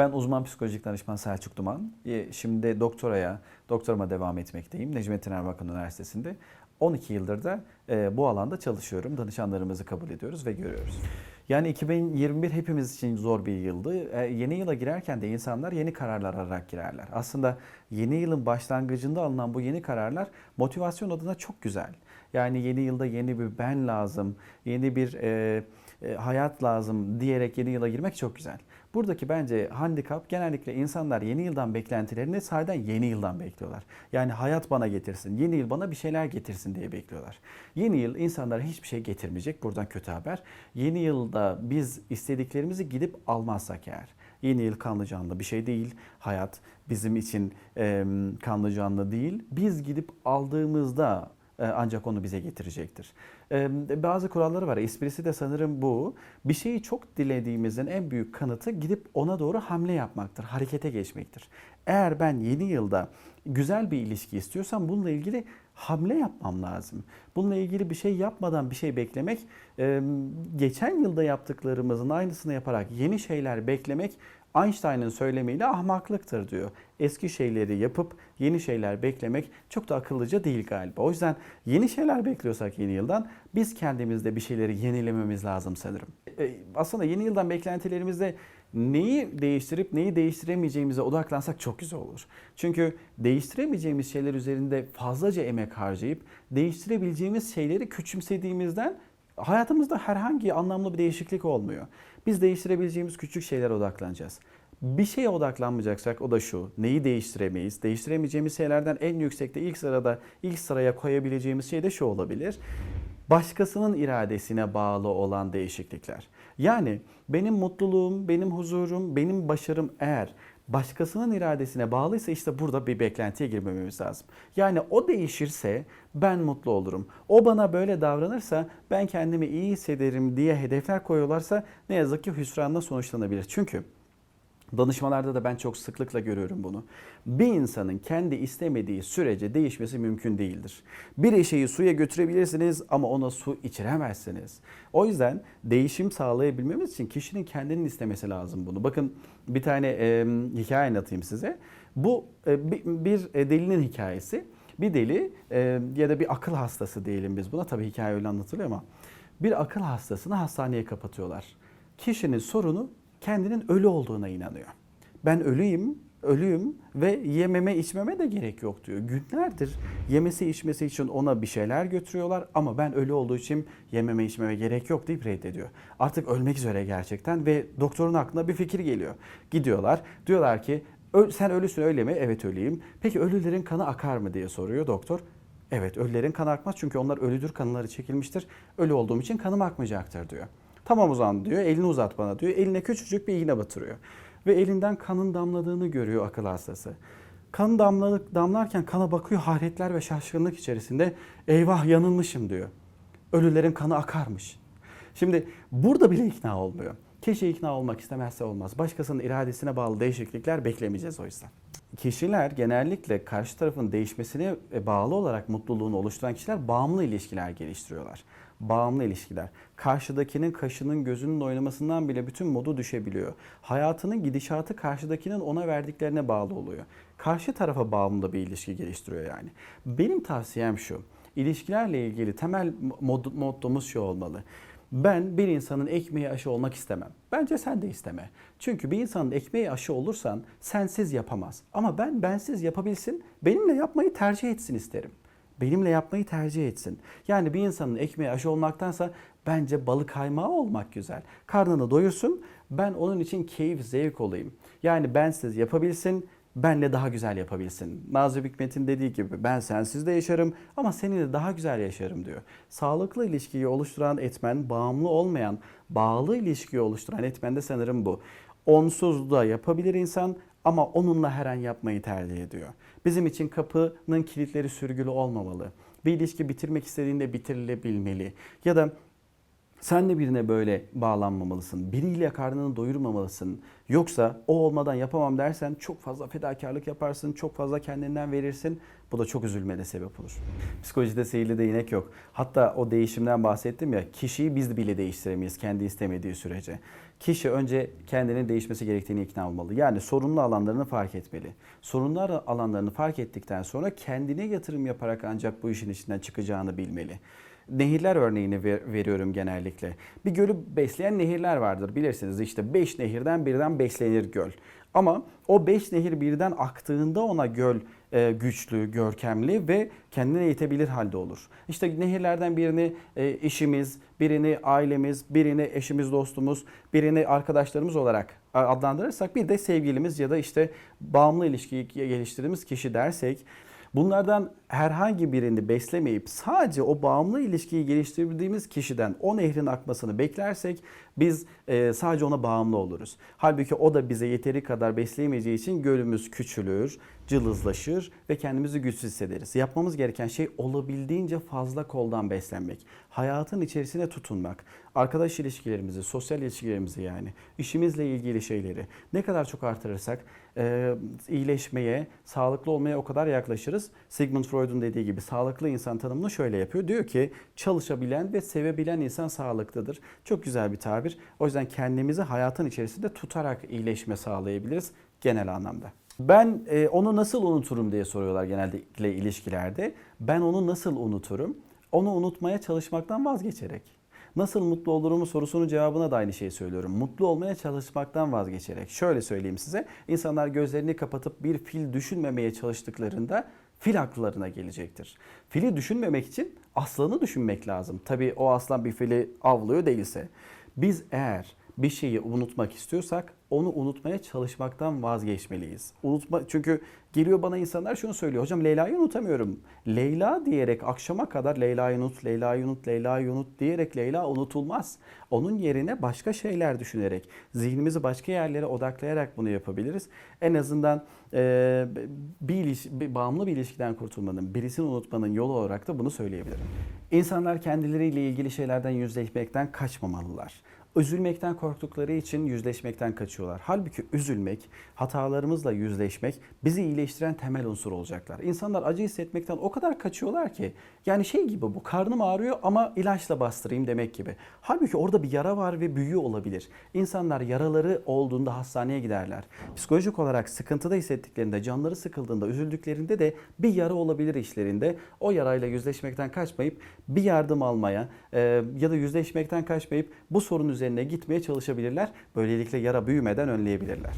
Ben uzman psikolojik danışman Selçuk Duman. Şimdi doktoraya, doktorama devam etmekteyim. Necmettin Erbakan Üniversitesi'nde. 12 yıldır da e, bu alanda çalışıyorum. Danışanlarımızı kabul ediyoruz ve görüyoruz. Yani 2021 hepimiz için zor bir yıldı. E, yeni yıla girerken de insanlar yeni kararlar ararak girerler. Aslında yeni yılın başlangıcında alınan bu yeni kararlar motivasyon adına çok güzel. Yani yeni yılda yeni bir ben lazım, yeni bir e, e, hayat lazım diyerek yeni yıla girmek çok güzel. Buradaki bence handikap genellikle insanlar yeni yıldan beklentilerini sadece yeni yıldan bekliyorlar. Yani hayat bana getirsin, yeni yıl bana bir şeyler getirsin diye bekliyorlar. Yeni yıl insanlara hiçbir şey getirmeyecek. Buradan kötü haber. Yeni yılda biz istediklerimizi gidip almazsak eğer. Yeni yıl kanlı canlı bir şey değil. Hayat bizim için e, kanlı canlı değil. Biz gidip aldığımızda ancak onu bize getirecektir. E, Bazı kuralları var. Esprisi de sanırım bu. Bir şeyi çok dilediğimizin en büyük kanıtı gidip ona doğru hamle yapmaktır, harekete geçmektir. Eğer ben yeni yılda güzel bir ilişki istiyorsam bununla ilgili hamle yapmam lazım. Bununla ilgili bir şey yapmadan bir şey beklemek, e, geçen yılda yaptıklarımızın aynısını yaparak yeni şeyler beklemek Einstein'ın söylemiyle ahmaklıktır diyor. Eski şeyleri yapıp yeni şeyler beklemek çok da akıllıca değil galiba. O yüzden yeni şeyler bekliyorsak yeni yıldan biz kendimizde bir şeyleri yenilememiz lazım sanırım. E, Aslında yeni yıldan beklentilerimizde neyi değiştirip neyi değiştiremeyeceğimize odaklansak çok güzel olur. Çünkü değiştiremeyeceğimiz şeyler üzerinde fazlaca emek harcayıp değiştirebileceğimiz şeyleri küçümsediğimizden hayatımızda herhangi anlamlı bir değişiklik olmuyor. Biz değiştirebileceğimiz küçük şeylere odaklanacağız. Bir şeye odaklanmayacaksak o da şu. Neyi değiştiremeyiz? Değiştiremeyeceğimiz şeylerden en yüksekte ilk sırada ilk sıraya koyabileceğimiz şey de şu olabilir. Başkasının iradesine bağlı olan değişiklikler. Yani benim mutluluğum, benim huzurum, benim başarım eğer başkasının iradesine bağlıysa işte burada bir beklentiye girmememiz lazım. Yani o değişirse ben mutlu olurum. O bana böyle davranırsa ben kendimi iyi hissederim diye hedefler koyuyorlarsa ne yazık ki hüsranla sonuçlanabilir. Çünkü Danışmalarda da ben çok sıklıkla görüyorum bunu. Bir insanın kendi istemediği sürece değişmesi mümkün değildir. Bir şeyi suya götürebilirsiniz ama ona su içiremezsiniz. O yüzden değişim sağlayabilmemiz için kişinin kendinin istemesi lazım bunu. Bakın bir tane e, hikaye anlatayım size. Bu e, bir, delinin hikayesi. Bir deli e, ya da bir akıl hastası diyelim biz buna. Tabii hikaye öyle anlatılıyor ama bir akıl hastasını hastaneye kapatıyorlar. Kişinin sorunu kendinin ölü olduğuna inanıyor. Ben ölüyüm, ölüyüm ve yememe içmeme de gerek yok diyor. Günlerdir yemesi içmesi için ona bir şeyler götürüyorlar ama ben ölü olduğu için yememe içmeme gerek yok deyip reddediyor. Artık ölmek üzere gerçekten ve doktorun aklına bir fikir geliyor. Gidiyorlar diyorlar ki "Ö- sen ölüsün öyle mi? Evet ölüyüm. Peki ölülerin kanı akar mı diye soruyor doktor. Evet ölülerin kanı akmaz çünkü onlar ölüdür kanları çekilmiştir. Ölü olduğum için kanım akmayacaktır diyor. Tamam o zaman diyor elini uzat bana diyor. Eline küçücük bir iğne batırıyor. Ve elinden kanın damladığını görüyor akıl hastası. Kan damladık, damlarken kana bakıyor hayretler ve şaşkınlık içerisinde. Eyvah yanılmışım diyor. Ölülerin kanı akarmış. Şimdi burada bile ikna olmuyor. Kişi ikna olmak istemezse olmaz. Başkasının iradesine bağlı değişiklikler beklemeyeceğiz o yüzden. Kişiler genellikle karşı tarafın değişmesine bağlı olarak mutluluğunu oluşturan kişiler bağımlı ilişkiler geliştiriyorlar. Bağımlı ilişkiler. Karşıdakinin kaşının gözünün oynamasından bile bütün modu düşebiliyor. Hayatının gidişatı karşıdakinin ona verdiklerine bağlı oluyor. Karşı tarafa bağımlı bir ilişki geliştiriyor yani. Benim tavsiyem şu. İlişkilerle ilgili temel mod, mottomuz şu olmalı. Ben bir insanın ekmeği aşı olmak istemem. Bence sen de isteme. Çünkü bir insanın ekmeği aşı olursan sensiz yapamaz. Ama ben bensiz yapabilsin, benimle yapmayı tercih etsin isterim. Benimle yapmayı tercih etsin. Yani bir insanın ekmeği aşı olmaktansa bence balık kaymağı olmak güzel. Karnını doyursun, ben onun için keyif, zevk olayım. Yani bensiz yapabilsin, benle daha güzel yapabilsin. Nazım Hikmet'in dediği gibi ben sensiz de yaşarım ama seninle daha güzel yaşarım diyor. Sağlıklı ilişkiyi oluşturan etmen, bağımlı olmayan, bağlı ilişkiyi oluşturan etmen de sanırım bu. Onsuz da yapabilir insan ama onunla her an yapmayı tercih ediyor. Bizim için kapının kilitleri sürgülü olmamalı. Bir ilişki bitirmek istediğinde bitirilebilmeli. Ya da Sen de birine böyle bağlanmamalısın. Biriyle karnını doyurmamalısın. Yoksa o olmadan yapamam dersen çok fazla fedakarlık yaparsın, çok fazla kendinden verirsin. Bu da çok üzülmene sebep olur. Psikolojide sihirli değnek yok. Hatta o değişimden bahsettim ya, kişiyi biz bile değiştiremeyiz kendi istemediği sürece. Kişi önce kendinin değişmesi gerektiğini ikna olmalı. Yani sorunlu alanlarını fark etmeli. Sorunlu alanlarını fark ettikten sonra kendine yatırım yaparak ancak bu işin içinden çıkacağını bilmeli. Nehirler örneğini ver- veriyorum genellikle. Bir gölü besleyen nehirler vardır bilirsiniz. İşte 5 nehirden birden beslenir göl. Ama o 5 nehir birden aktığında ona göl e, güçlü, görkemli ve kendine yetebilir halde olur. İşte nehirlerden birini e, işimiz, birini ailemiz, birini eşimiz, dostumuz, birini arkadaşlarımız olarak adlandırırsak bir de sevgilimiz ya da işte bağımlı ilişkiyi geliştirdiğimiz kişi dersek Bunlardan herhangi birini beslemeyip sadece o bağımlı ilişkiyi geliştirdiğimiz kişiden o nehrin akmasını beklersek biz e, sadece ona bağımlı oluruz. Halbuki o da bize yeteri kadar besleyemeyeceği için gölümüz küçülür, cılızlaşır ve kendimizi güçsüz hissederiz. Yapmamız gereken şey olabildiğince fazla koldan beslenmek. Hayatın içerisine tutunmak. Arkadaş ilişkilerimizi, sosyal ilişkilerimizi yani işimizle ilgili şeyleri ne kadar çok artırırsak e, iyileşmeye, sağlıklı olmaya o kadar yaklaşırız. Sigmund Freud'un dediği gibi sağlıklı insan tanımını şöyle yapıyor. Diyor ki çalışabilen ve sevebilen insan sağlıklıdır. Çok güzel bir tabir. O yüzden kendimizi hayatın içerisinde tutarak iyileşme sağlayabiliriz genel anlamda. Ben e, onu nasıl unuturum diye soruyorlar genellikle ilişkilerde. Ben onu nasıl unuturum? Onu unutmaya çalışmaktan vazgeçerek. Nasıl mutlu olurum sorusunun cevabına da aynı şeyi söylüyorum. Mutlu olmaya çalışmaktan vazgeçerek. Şöyle söyleyeyim size. İnsanlar gözlerini kapatıp bir fil düşünmemeye çalıştıklarında fil akıllarına gelecektir. Fili düşünmemek için aslanı düşünmek lazım. Tabii o aslan bir fili avlıyor değilse. Biz eğer bir şeyi unutmak istiyorsak onu unutmaya çalışmaktan vazgeçmeliyiz. Unutma çünkü geliyor bana insanlar şunu söylüyor. Hocam Leyla'yı unutamıyorum. Leyla diyerek akşama kadar Leyla'yı unut, Leyla'yı unut, Leyla'yı unut diyerek Leyla unutulmaz. Onun yerine başka şeyler düşünerek, zihnimizi başka yerlere odaklayarak bunu yapabiliriz. En azından e, bir, ilişki, bir bağımlı bir ilişkiden kurtulmanın, birisini unutmanın yolu olarak da bunu söyleyebilirim. İnsanlar kendileriyle ilgili şeylerden yüzleşmekten kaçmamalılar. Üzülmekten korktukları için yüzleşmekten kaçıyorlar. Halbuki üzülmek, hatalarımızla yüzleşmek bizi iyileştiren temel unsur olacaklar. İnsanlar acı hissetmekten o kadar kaçıyorlar ki yani şey gibi bu karnım ağrıyor ama ilaçla bastırayım demek gibi. Halbuki orada bir yara var ve büyüyor olabilir. İnsanlar yaraları olduğunda hastaneye giderler. Psikolojik olarak sıkıntıda hissettiklerinde, canları sıkıldığında, üzüldüklerinde de bir yara olabilir işlerinde. O yarayla yüzleşmekten kaçmayıp bir yardım almaya ya da yüzleşmekten kaçmayıp bu sorun üzerine gitmeye çalışabilirler. Böylelikle yara büyümeden önleyebilirler.